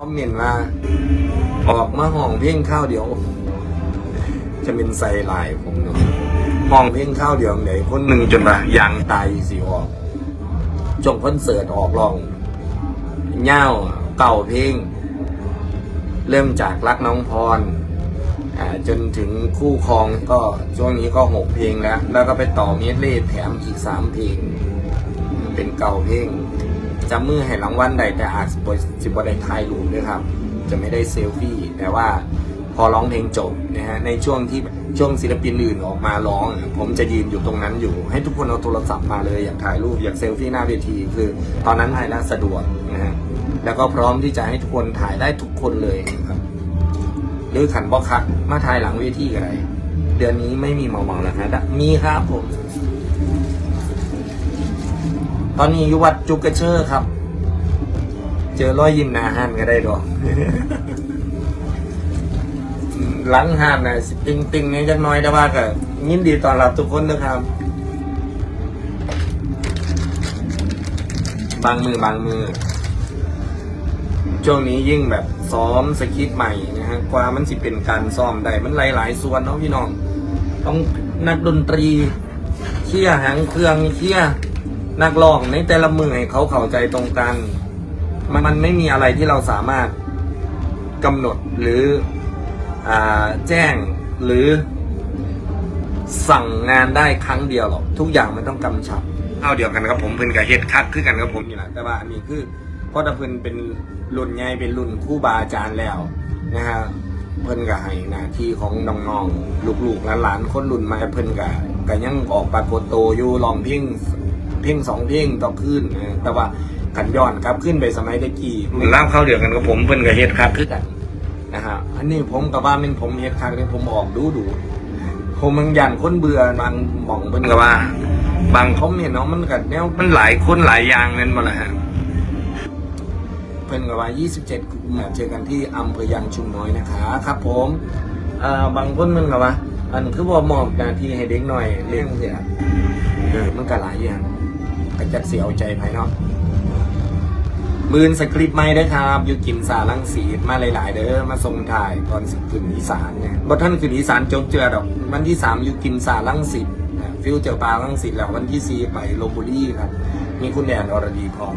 คอมเมนต์ว่าออกมาห้องเพลงข้าวเดียว จะเป็นใส่ลายผมเนาะห้องเพลงข้าวเดียวไหนคนหนึ่งจนว่ายางตายสิออกจงคอนเสิร์ตออกลองเง่าเก่าเพลง เริ่มจากรักน้องพรจนถึงคู่ครองก็ช่วงนี้ก็หกเพลงแล้ว แล้วก็ไปต่อเมดเล่แถมอีกสามเพลง เป็นเก่าเพลง จำมือให้รางวัลใดแต่อาจสิบสิบได้ถ่ายรูปด้วยครับ จะไม่ได้เซลฟี่ แต่ว่าพอร้องเพลงจบนะฮะในช่วงที่ช่วงศิลปินอื่นออกมาร้อง ผมจะยืนอยู่ตรงนั้นอยู่ ให้ทุกคนเอาโทรศัพท์มาเลยอยากถ่ายรูปอยากเซลฟี่หน้าเวที คือตอนนั้นถ่ายแล้วสะดวกนะฮะแล้วก็พร้อมที่จะให้ทุกคนถ่ายได้ทุกคนเลยครับหรือขันบอคักมาถ่ายหลังเวทีก็ได้เดือนนี้ไม่มีเมาเมาแล้วนะมีครับผม ตอนนี้อยู่วัดจุกกระเชอร์ครับ เจอร้อยยิ้มหนาหันก็ได้ดอกหลังหันนะสิติงติงนี่ยจักหน้อยแต่ว่าก็ยินดีต้อนรับทุกคนนะครับ บางมือบางมือช่วงนี้ยิ่งแบบซ้อมสคริปต์ใหม่นะฮะกว่ามันสิเป็นการซ้อมได้มันหลาย ๆ ส่วนเนาะพี่น้อง ต้องนักดนตรีเคี่ยหางเครื่องเคี่ย นักร้องในแต่ละมือให้เขาเข้าใจตรงกัน มันมันไม่มีอะไรที่เราสามารถกำหนดหรืออแจ้งหรือสั่งงานได้ครั้งเดียวหรอกทุกอย่างมันต้องกำชับเอาเดียวกันครับผมเพิ่นกับเฮ็ดคักคือกันกับผมนี่แหละแต่ว่าอันนี้คือเพราะถ้าเพิ่นเป็นรุ่นใหญ่เป็นรุ่นคู่บาอาจารย์แล้วนะฮะเพิ่นก็ให้หน้าที่ของน้องๆลูกๆหลานๆคนรุ่นใหม่เพิ่นก็ก็ยังออกปรากฏโตอยู่ลองเพลง เพลงสองเพลงต่อคืนนะแต่ว่าขันย้อนกลับขึ้นไปสมัยตะกี้เล่าเข้าเดียวกันกับผมเพิ่นก็เฮ็ดคักคือกันนะฮะอันนี้ผมกับว่าเป็นผมเฮ็ดคักเนี่ยผมออกดูดูผมบางอย่างคนเบื่อบางหม่องเพิ่นก็ว่า บางคอมเมนต์เนาะมันก็แนวมันหลายคนหลายอย่างนั่นบ่ล่ะฮะเพิ่นก็ว่า 27กุมภาพันธ์เจอกันที่อำเภอยางชุมน้อยนะคะครับ ผมเอ่อบางคนมันก็ว่า อันคือบ่มอบหน้าที่ให้เด็กหน่อยเลี้ยงเสียเออมันก็หลายอย่าง ก็จักสิเอาใจภายนอกมืนสคริปต์ไม่ได้ครับอยู่กินสาลังสีมาหลายๆ เด้อมาทรงถ่ายตอนสิขึ้นอีสานเนี่ยบทท่านขึ้นอีสานจบเจือดอกวันที่สามอยู่กินสาลังสิตฟิวเจอปลาลังสิตแล้ววันที่สี่ไปลบบุรีครับ มีคุณแดนอรดีพร้อม